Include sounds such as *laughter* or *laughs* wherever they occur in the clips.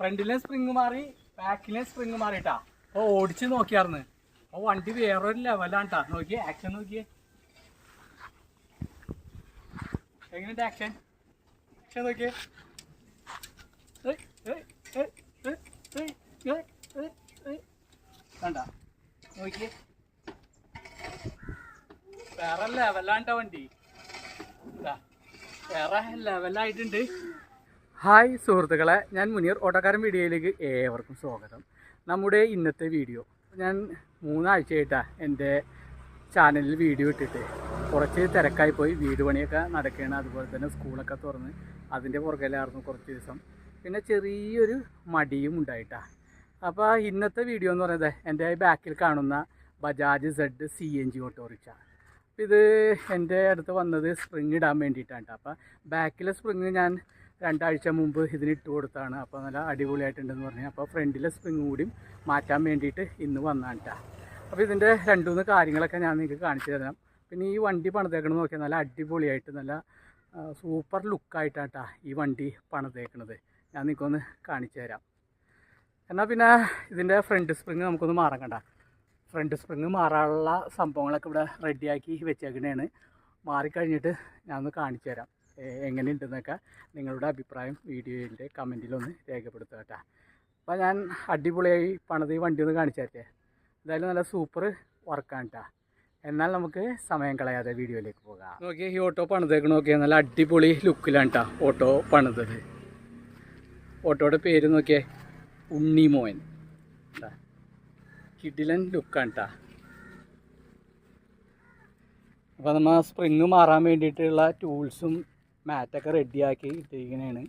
ഫ്രണ്ടിലെ സ്പ്രിങ് മാറി ബാക്കിലെ സ്പ്രിങ് മാറിട്ടാ. അപ്പോൾ ഓടിച്ച് നോക്കിയാർന്ന്. അപ്പോൾ വണ്ടി വേറൊരു ലെവലാണ്ട്ടാ നോക്കിയേ ആക്ഷൻ നോക്കിയേ. എങ്ങനെയുണ്ട് ആക്ഷൻ ആക്ഷൻ നോക്കിയേ. വേണ്ട. നോക്കിയേ. വേറെ ലെവലാണ്ട വണ്ടി. വേറെ ലെവലായിട്ടുണ്ട് ഹായ് സുഹൃത്തുക്കളെ ഞാൻ മുനീർ ഓട്ടോക്കാരൻ വീഡിയോയിലേക്ക് ഏവർക്കും സ്വാഗതം. നമ്മുടെ ഇന്നത്തെ വീഡിയോ ഞാൻ മൂന്നാഴ്ചയായിട്ടാണ് എന്റെ ചാനലിൽ വീഡിയോ ഇട്ടിട്ട്. കുറച്ച് തിരക്കായി പോയി വീട് പണിയൊക്കെ നടക്കുകയാണ്. അതുപോലെ തന്നെ സ്കൂളൊക്കെ തുറന്ന് അതിന്റെ പുറകിലായിരുന്നു കുറച്ച് ദിവസം. പിന്നെ ചെറിയൊരു മടിയും ഉണ്ടായിട്ടാണ് അപ്പോൾ ഇന്നത്തെ വീഡിയോ എന്ന് പറയുന്നത് എന്റെ ബാക്കിൽ കാണുന്ന Bajaj Z C N G auto rickshaw ഇത് എന്റെ അടുത്ത് വന്നത് സ്പ്രിങ് ഇടാൻ വേണ്ടിയിട്ടാണ് അപ്പോൾ ബാക്കിലെ സ്പ്രിങ് ഞാൻ രണ്ടാഴ്ച മുമ്പ് ഇതിന് ഇട്ട് കൊടുത്താണ്. അപ്പോൾ നല്ല അടിപൊളിയായിട്ടുണ്ടെന്ന് പറഞ്ഞു. അപ്പോൾ ഫ്രണ്ടിലെ സ്പ്രിങ് കൂടി മാറ്റാൻ വേണ്ടിയിട്ട് ഇന്ന് വന്നാണ് കേട്ടോ അപ്പോൾ ഇതിന്റെ രണ്ടുമൂന്ന് കാര്യങ്ങളൊക്കെ ഞാൻ നിങ്ങൾക്ക് കാണിച്ചു തരാം. പിന്നെ ഈ വണ്ടി പണിതേക്കണം നോക്കിയാൽ നല്ല അടിപൊളിയായിട്ട് നല്ല സൂപ്പർ ലുക്കായിട്ടാണ് കേട്ടോ ഈ വണ്ടി പണിതേക്കണത്. ഞാൻ നിങ്ങൾക്കൊന്ന് കാണിച്ചു തരാം. എന്നാൽ പിന്നെ ഇതിന്റെ ഫ്രണ്ട് സ്പ്രിങ് നമുക്കൊന്ന് മാറാൻ കണ്ട. ഫ്രണ്ട് സ്പ്രിങ് മാറാനുള്ള സംഭവങ്ങളൊക്കെ ഇവിടെ റെഡിയാക്കി വെച്ചേക്കണേണ്. മാറിക്കഴിഞ്ഞിട്ട് ഞാനൊന്ന് കാണിച്ചു തരാം. എങ്ങനെയുണ്ടെന്നൊക്കെ നിങ്ങളുടെ അഭിപ്രായം വീഡിയോയിന്റെ കമന്റിലൊന്ന് രേഖപ്പെടുത്തുക കേട്ടോ. അപ്പോൾ ഞാൻ അടിപൊളിയായി പണിത് വണ്ടി ഒന്ന് കാണിച്ചു എന്തായാലും നല്ല സൂപ്പർ വർക്കാണ് കേട്ടോ. എന്നാൽ നമുക്ക് സമയം കളയാതെ വീഡിയോയിലേക്ക് പോകാം. നോക്കിയേ ഈ ഓട്ടോ പണിതേക്കണ നോക്കിയാൽ നല്ല അടിപൊളി ലുക്കിലാണ് കേട്ടോ ഓട്ടോ പണിതത്. ഓട്ടോയുടെ പേര് നോക്കിയേ ഉണ്ണിമോൻ മോൻ. കിടിലൻ ലുക്കാണ് കേട്ടോ അപ്പോൾ നമ്മൾ സ്പ്രിങ് മാറാൻ വേണ്ടിയിട്ടുള്ള ടൂൾസും മാറ്റൊക്കെ റെഡിയാക്കി ഇട്ടിരിക്കണേണ്.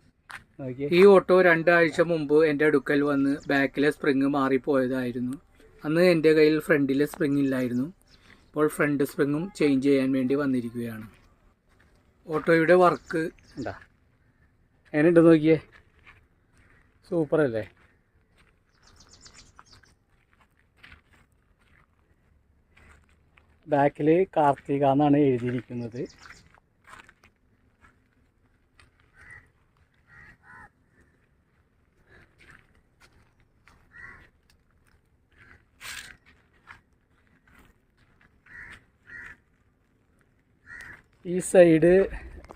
നോക്കിയേ. ഈ ഓട്ടോ രണ്ടാഴ്ച മുമ്പ് എന്റെ അടുക്കൽ വന്ന് ബാക്കിലെ സ്പ്രിങ് മാറിപ്പോയതായിരുന്നു. അന്ന് എന്റെ കയ്യിൽ ഫ്രണ്ടിലെ സ്പ്രിങ് ഇല്ലായിരുന്നു. ഇപ്പോൾ ഫ്രണ്ട് സ്പ്രിങ്ങും ചേഞ്ച് ചെയ്യാൻ വേണ്ടി വന്നിരിക്കുകയാണ്. ഓട്ടോയുടെ വർക്ക് എന്താ എങ്ങനെയുണ്ട് നോക്കിയേ? സൂപ്പർ അല്ലേ ബാക്കിൽ കാർത്തിക എന്നാണ് എഴുതിയിരിക്കുന്നത്. ഈ സൈഡ്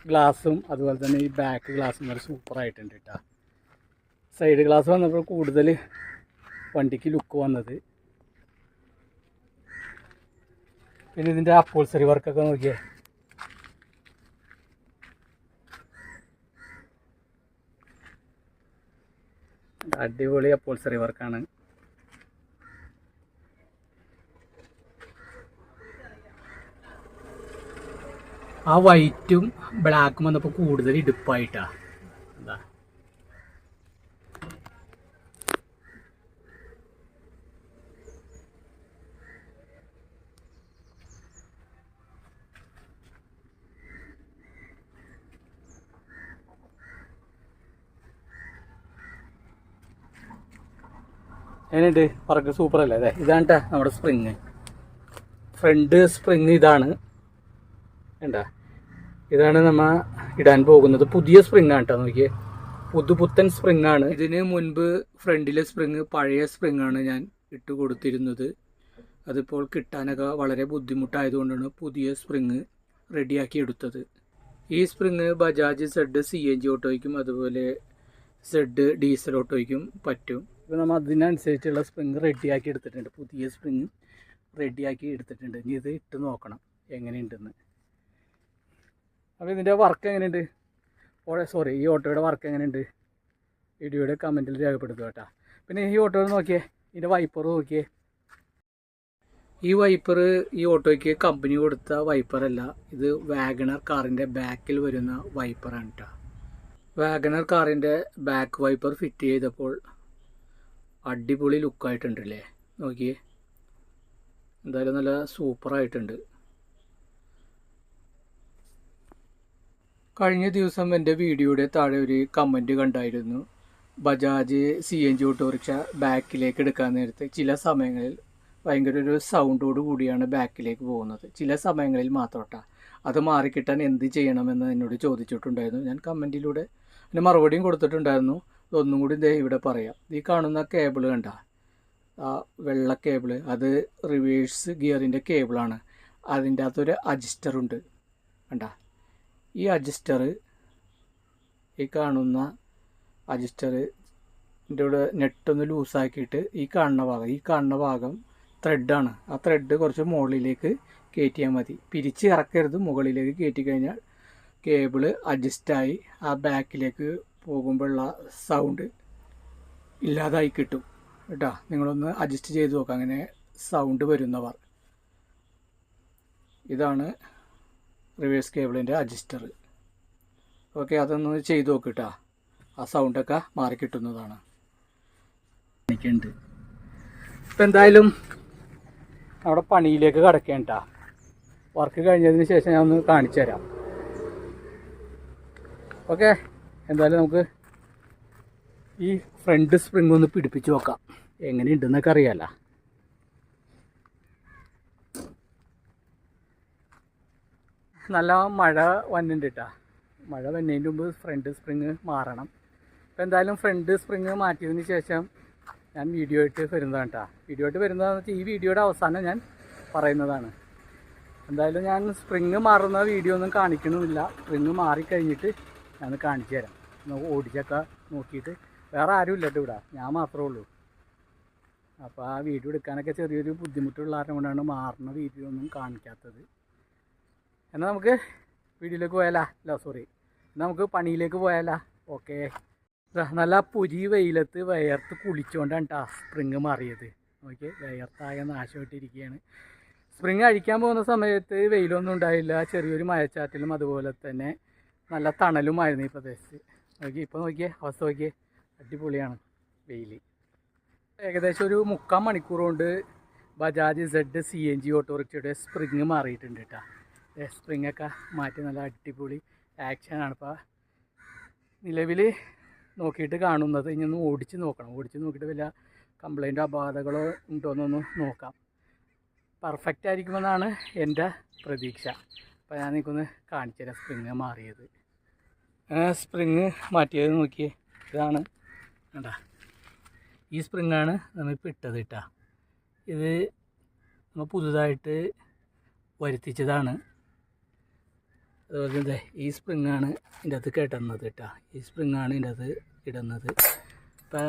ഗ്ലാസും അതുപോലെ തന്നെ ഈ ബാക്ക് ഗ്ലാസും നല്ല സൂപ്പറായിട്ടുണ്ട് കേട്ടോ സൈഡ് ഗ്ലാസ് വന്നപ്പോൾ കൂടുതൽ വണ്ടിക്ക് ലുക്ക് വന്നത്. പിന്നെ ഇതിന്റെ അപ്പോൾസറി വർക്കൊക്കെ നോക്കിയേ. അടിപൊളി അപ്പോൾസറി വർക്കാണ് ആ വൈറ്റും ബ്ലാക്കും വന്നപ്പോൾ കൂടുതൽ ഇടുപ്പായിട്ടാ. എന്താ അതിനുണ്ട് പറക്ക് സൂപ്പർ അല്ലേ? അതെ. ഇതാണ് നമ്മുടെ സ്പ്രിങ് ഫ്രണ്ട് സ്പ്രിങ് ഇതാണ്. വേണ്ട ഇതാണ് നമ്മ ഇടാൻ പോകുന്നത്. പുതിയ സ്പ്രിങ് ആണ് കേട്ടോ നോക്കിയേ. പുതുപുത്തൻ സ്പ്രിങ് ആണ്. ഇതിന് മുൻപ് ഫ്രണ്ടിലെ സ്പ്രിങ് പഴയ സ്പ്രിങ് ആണ് ഞാൻ ഇട്ട് കൊടുത്തിരുന്നത്. അതിപ്പോൾ കിട്ടാനൊക്കെ വളരെ ബുദ്ധിമുട്ടായതുകൊണ്ടാണ് പുതിയ സ്പ്രിങ് റെഡിയാക്കി എടുത്തത്. ഈ spring Bajaj Z C N G ഓട്ടോയ്ക്കും അതുപോലെ സെഡ് ഡീസൽ ഓട്ടോയ്ക്കും പറ്റും. ഇപ്പോൾ നമ്മൾ അതിനനുസരിച്ചുള്ള സ്പ്രിങ് റെഡിയാക്കി എടുത്തിട്ടുണ്ട്. പുതിയ സ്പ്രിങ് റെഡിയാക്കി എടുത്തിട്ടുണ്ട്. ഇനി ഇത് ഇട്ട് നോക്കണം എങ്ങനെയുണ്ടെന്ന്. അപ്പോൾ ഇതിന്റെ വർക്ക് എങ്ങനെയുണ്ട്? ഓടെ സോറി ഈ ഓട്ടോയുടെ വർക്ക് എങ്ങനെയുണ്ട്? വീഡിയോയുടെ കമന്റിൽ രേഖപ്പെടുത്തുക കേട്ടോ. പിന്നെ ഈ ഓട്ടോ നോക്കിയേ ഇതിന്റെ വൈപ്പർ നോക്കിയേ. ഈ വൈപ്പർ ഈ ഓട്ടോയ്ക്ക് കമ്പനി കൊടുത്ത വൈപ്പറല്ല ഇത് വാഗണർ കാറിന്റെ ബാക്കിൽ വരുന്ന വൈപ്പറാണ് കേട്ടോ വാഗണർ കാറിന്റെ ബാക്ക് വൈപ്പർ ഫിറ്റ് ചെയ്തപ്പോൾ അടിപൊളി ലുക്കായിട്ടുണ്ടല്ലേ നോക്കിയേ. എന്തായാലും നല്ല സൂപ്പറായിട്ടുണ്ട് കഴിഞ്ഞ ദിവസം എന്റെ വീഡിയോയുടെ താഴെ ഒരു കമന്റ് കണ്ടായിരുന്നു. Bajaj C N G auto rickshaw ബാക്കിലേക്ക് എടുക്കാൻ നേരത്ത് ചില സമയങ്ങളിൽ ഭയങ്കര ഒരു സൗണ്ടോട് കൂടിയാണ് ബാക്കിലേക്ക് പോകുന്നത്. ചില സമയങ്ങളിൽ മാത്രമട്ട അത് മാറിക്കിട്ടാൻ എന്ത് ചെയ്യണമെന്ന് എന്നോട് ചോദിച്ചിട്ടുണ്ടായിരുന്നു. ഞാൻ കമന്റിലൂടെ അതിന് മറുപടിയും കൊടുത്തിട്ടുണ്ടായിരുന്നു. ഇതൊന്നും കൂടി ദേ ഇവിടെ പറയാം. ഈ കാണുന്ന കേബിൾ കണ്ട? ആ വെള്ള കേബിൾ അത് റിവേഴ്സ് ഗിയറിന്റെ കേബിളാണ് അതിന്റെ അകത്തൊരു അജിസ്റ്ററുണ്ട് കണ്ട? ഈ അഡ്ജസ്റ്റർ ഈ കാണുന്ന അഡ്ജസ്റ്റർ ഇവിടെ നെട്ടൊന്ന് ലൂസാക്കിയിട്ട് ഈ കാണുന്ന ഭാഗം ഈ കാണുന്ന ഭാഗം ത്രെഡാണ് ആ ത്രെഡ് കുറച്ച് മുകളിലേക്ക് കയറ്റിയാൽ മതി. പിരിച്ച് ഇറക്കരുത്. മുകളിലേക്ക് കയറ്റി കഴിഞ്ഞാൽ കേബിൾ അഡ്ജസ്റ്റായി ആ ബാക്കിലേക്ക് പോകുമ്പോഴുള്ള സൗണ്ട് ഇല്ലാതായി കിട്ടും. കേട്ടോ? നിങ്ങളൊന്ന് അഡ്ജസ്റ്റ് ചെയ്ത് നോക്കാം. അങ്ങനെ സൗണ്ട് വരുന്നവർ. ഇതാണ് റിവേഴ്സ് കേബിളിന്റെ അഡ്ജസ്റ്റർ. ഓക്കെ അതൊന്ന് ചെയ്ത് നോക്ക് കേട്ടോ ആ സൗണ്ടൊക്കെ മാറി കിട്ടുന്നതാണ് എനിക്കുണ്ട്. ഇപ്പം എന്തായാലും അവിടെ പണിയിലേക്ക് കിടക്കേണ്ട. വർക്ക് കഴിഞ്ഞതിന് ശേഷം ഞാൻ ഒന്ന് കാണിച്ചു തരാം. ഓക്കെ എന്തായാലും നമുക്ക് ഈ ഫ്രണ്ട് സ്പ്രിങ് ഒന്ന് പിടിപ്പിച്ച് നോക്കാം. എങ്ങനെയുണ്ടെന്നൊക്കെ അറിയാലോ. നല്ല മഴ വന്നിട്ടുണ്ട് മഴ വന്നതിന്റെ മുമ്പ് ഫ്രണ്ട് സ്പ്രിങ് മാറണം. അപ്പോൾ എന്തായാലും ഫ്രണ്ട് സ്പ്രിങ് മാറ്റിയതിന് ശേഷം ഞാൻ വീഡിയോ ആയിട്ട് വരുന്നതാണ് കേട്ടോ വീഡിയോ ആയിട്ട് വരുന്നതെന്ന് വെച്ചാൽ ഈ വീഡിയോയുടെ അവസാനം ഞാൻ പറയുന്നതാണ്. എന്തായാലും ഞാൻ സ്പ്രിങ് മാറുന്ന വീഡിയോ ഒന്നും കാണിക്കണമെന്നില്ല സ്പ്രിങ് മാറിക്കഴിഞ്ഞിട്ട് ഞാൻ കാണിച്ചു തരാം. ഓടിച്ചൊക്കെ നോക്കിയിട്ട് വേറെ ആരും ഇല്ല കേട്ടോ ഇവിടെ. ഞാൻ മാത്രമേ ഉള്ളൂ. അപ്പോൾ ആ വീഡിയോ എടുക്കാനൊക്കെ ചെറിയൊരു ബുദ്ധിമുട്ടുള്ള കാരണം കൊണ്ടാണ് മാറുന്ന വീഡിയോ ഒന്നും കാണിക്കാത്തത്. എന്നാൽ നമുക്ക് വീഡിയോയിലേക്ക് പോയാലാ? അല്ല സോറി നമുക്ക് പണിയിലേക്ക് പോയാലാ? ഓക്കെ നല്ല പുരി വെയിലത്ത് വയർത്ത് കുളിച്ചുകൊണ്ടാണ് കേട്ടോ സ്പ്രിങ് മാറിയത്. ഓക്കെ വയർത്തായ നാശമായിട്ടിരിക്കുകയാണ് സ്പ്രിങ് അഴിക്കാൻ പോകുന്ന സമയത്ത് വെയിലൊന്നും ഉണ്ടായില്ല. ചെറിയൊരു മഴച്ചാറ്റിലും അതുപോലെ തന്നെ നല്ല തണലുമായിരുന്നു ഈ പ്രദേശത്ത് നോക്കി ഇപ്പോൾ നോക്കിയേ അവസ്ഥ നോക്കിയേ. അടിപൊളിയാണ് വെയിൽ ഏകദേശം ഒരു മുക്കാൽ മണിക്കൂർ കൊണ്ട് Bajaj Z C N G ഓട്ടോറിക്ഷയുടെ spring മാറിയിട്ടുണ്ട് കേട്ടോ സ്പ്രിങ് ഒക്കെ മാറ്റി നല്ല അടിപൊളി ആക്ഷനാണ് ഇപ്പോൾ നിലവിൽ നോക്കിയിട്ട് കാണുന്നത്. ഇനി ഒന്ന് ഓടിച്ച് നോക്കണം. ഓടിച്ച് നോക്കിയിട്ട് വല്ല കംപ്ലൈന്റോ അപാധകളോ ഉണ്ടോ എന്നൊന്ന് നോക്കാം. പെർഫെക്റ്റ് ആയിരിക്കുമെന്നാണ് എന്റെ പ്രതീക്ഷ. അപ്പോൾ ഞാൻ നിൽക്കൊന്ന് കാണിച്ചു തരാം സ്പ്രിങ് മാറിയത്. സ്പ്രിങ് മാറ്റിയത് നോക്കിയേ. ഇതാണ്. കണ്ടാ? ഈ സ്പ്രിങ്ങാണ് നമ്മളിപ്പോൾ ഇട്ടത് കേട്ടാ. ഇത് നമ്മൾ പുതുതായിട്ട് വരുത്തിച്ചതാണ്. അതുപോലെ തന്നെ ഈ സ്പ്രിങ്ങാണ് ഇതിന്റെ അകത്ത് കെട്ടുന്നത് കേട്ടോ. ഈ സ്പ്രിങ്ങാണ് ഇതിന്റെ അകത്ത് ഇടുന്നത്. ഇപ്പോൾ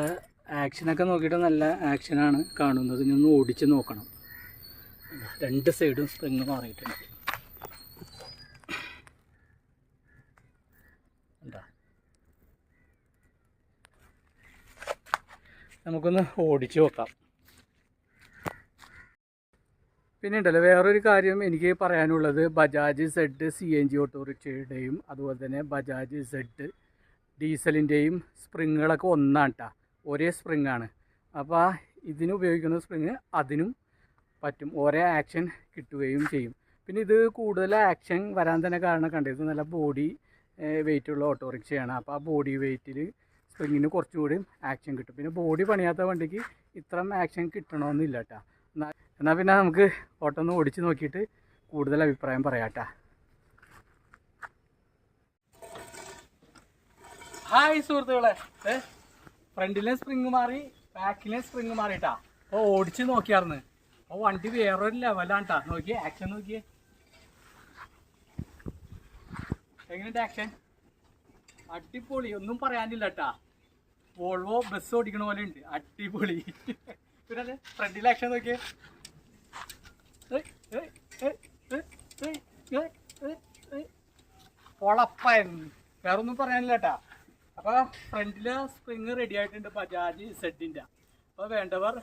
ആക്ഷനൊക്കെ നോക്കിയിട്ട് നല്ല ആക്ഷനാണ് കാണുന്നത്. ഇനി ഒന്ന് ഓടിച്ച് നോക്കണം. രണ്ട് സൈഡും സ്പ്രിങ് മാറിയിട്ടുണ്ട്. നമുക്കൊന്ന് ഓടിച്ച് നോക്കാം. പിന്നെ ഉണ്ടല്ലോ വേറൊരു കാര്യം എനിക്ക് പറയാനുള്ളത്. Bajaj Z C N G ഓട്ടോറിക്ഷയുടെയും അതുപോലെ തന്നെ ബജാജ് സെഡ് ഡീസലിന്റെയും സ്പ്രിങ്ങുകളൊക്കെ ഒന്നാണ് കേട്ടോ ഒരേ സ്പ്രിങ്ങാണ്. അപ്പോൾ ഇതിന് ഉപയോഗിക്കുന്ന സ്പ്രിങ് അതിനും പറ്റും. ഒരേ ആക്ഷൻ കിട്ടുകയും ചെയ്യും. പിന്നെ ഇത് കൂടുതൽ ആക്ഷൻ വരാൻ തന്നെ കാരണം കണ്ടത് നല്ല ബോഡി വെയിറ്റുള്ള ഓട്ടോറിക്ഷയാണ്. അപ്പോൾ ആ ബോഡി വെയിറ്റിൽ സ്പ്രിങ്ങിന് കുറച്ചുകൂടി ആക്ഷൻ കിട്ടും. പിന്നെ ബോഡി പണിയാത്ത വണ്ടിക്ക് ഇത്രയും ആക്ഷൻ കിട്ടണമെന്നില്ല കേട്ടോ എന്നാൽ പിന്നെ നമുക്ക് ഓട്ടോന്ന് ഒന്ന് ഓടിച്ച് നോക്കിയിട്ട് കൂടുതൽ അഭിപ്രായം പറയാട്ടാ. ഹായ് സുഹൃത്തുക്കളെ. ഫ്രണ്ടിലെ സ്പ്രിങ് മാറി ബാക്കിലെ സ്പ്രിങ് മാറിയിട്ടാ അപ്പോൾ ഓടിച്ച് നോക്കിയാർന്ന്. അപ്പോൾ വണ്ടി വേറൊരു ലെവലാണ് കേട്ടോ നോക്കിയേ ആക്ഷൻ നോക്കിയേ. എങ്ങനെയുണ്ട് ആക്ഷൻ അടിപൊളി. ഒന്നും പറയാനില്ല കേട്ടാ വോൾവോ ബസ് ഓടിക്കണ പോലെ ഉണ്ട്. അടിപൊളി. *laughs* പിന്നെ ഫ്രണ്ടിലെ ആക്ഷൻ നോക്കിയേ. പൊളപ്പൻ. വേറെ ഒന്നും പറയാനില്ല കേട്ടാ. അപ്പോൾ ഫ്രണ്ടിലെ സ്പ്രിങ് റെഡി ആയിട്ടുണ്ട് ബജാജ് സെഡിന്റെ അപ്പൊ വേണ്ടവർ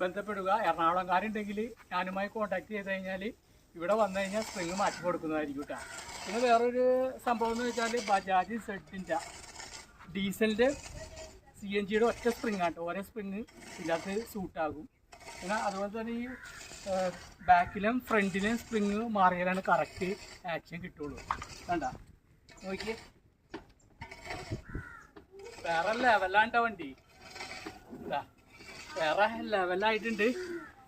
ബന്ധപ്പെടുക. എറണാകുളംകാരുണ്ടെങ്കിൽ ഞാനുമായി കോൺടാക്ട് ചെയ്ത് കഴിഞ്ഞാൽ ഇവിടെ വന്നു കഴിഞ്ഞാൽ സ്പ്രിങ് മാറ്റി കൊടുക്കുന്നതായിരിക്കും കേട്ടോ. പിന്നെ വേറൊരു സംഭവം എന്ന് വെച്ചാൽ ബജാജ് സെഡിന്റെ ഡീസലിന്റെ സി എൻ ജിയുടെ ഒറ്റ സ്പ്രിങ് ആട്ടോ ഓരോ സ്പ്രിങ് ഇതിനകത്ത് സൂട്ടാകും പിന്നെ അതുപോലെ തന്നെ ഈ ബാക്കിലും ഫ്രണ്ടിലും സ്പ്രിങ് മാറിയാലാണ് കറക്റ്റ് ആക്ഷൻ കിട്ടുള്ളൂ. കണ്ട? നോക്കിയേ. വേറെ ലെവലാണ്ട വണ്ടി. വേറെ ലെവലായിട്ടുണ്ട്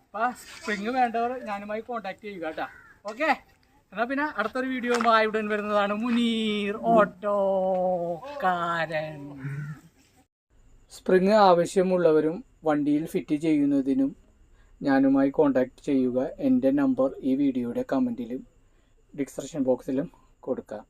അപ്പോൾ സ്പ്രിങ് വേണ്ടവർ ഞാനുമായി കോണ്ടാക്ട് ചെയ്യുക കേട്ടോ. ഓക്കെ എന്നാൽ പിന്നെ അടുത്തൊരു വീഡിയോയുമായി ഉടൻ വരുന്നതാണ് മുനീർ ഓട്ടോക്കാരൻ സ്പ്രിങ് ആവശ്യമുള്ളവരും വണ്ടിയിൽ ഫിറ്റ് ചെയ്യുന്നതിനും ഞാനുമായി കോൺടാക്റ്റ് ചെയ്യുക. എന്റെ നമ്പർ ഈ വീഡിയോയുടെ കമന്റിലും ഡിസ്ക്രിപ്ഷൻ ബോക്സിലും കൊടുക്കാം.